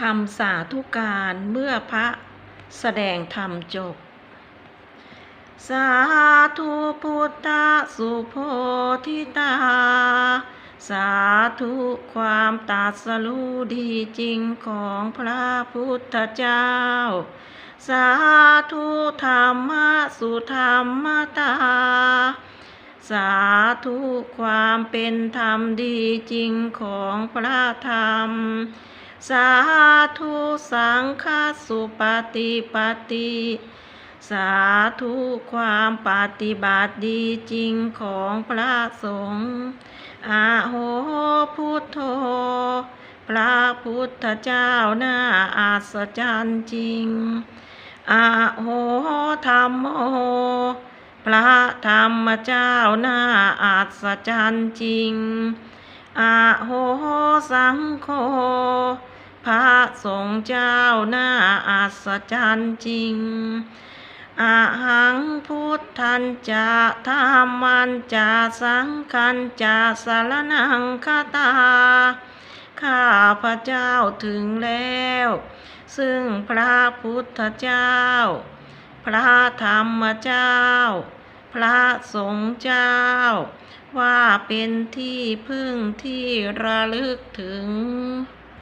คำสาธุการเมื่อพระแสดงธรรมจบ สาธุพุทธสุโพธิตา สาธุความตรัสรู้ดีจริงของพระพุทธเจ้า สาธุธรรมสุธรรมตาสาธุความเป็นธรรมดีจริงของพระธรรม สาธุสังฆสุปฏิปฏิสาธุความปฏิบัติดีจริงของพระสงฆ์อาโหพุทโธ พระพุทธเจ้าน่าอัศจรรย์จริงอาโหธรรมโมพระธรรมเจ้าน่าอัศจรรย์จริง อาโหสังโฆพระสงฆ์เจ้าหน่าอัศจรรย์จริงอาหังพุทธันจะธรรมันจะสังคันจะสารนังคาตา ข้าพระเจ้าถึงแล้ว ซึ่งพระพุทธเจ้า พระธรรมเจ้า พระสงฆ์เจ้า ว่าเป็นที่พึ่งที่ระลึกถึง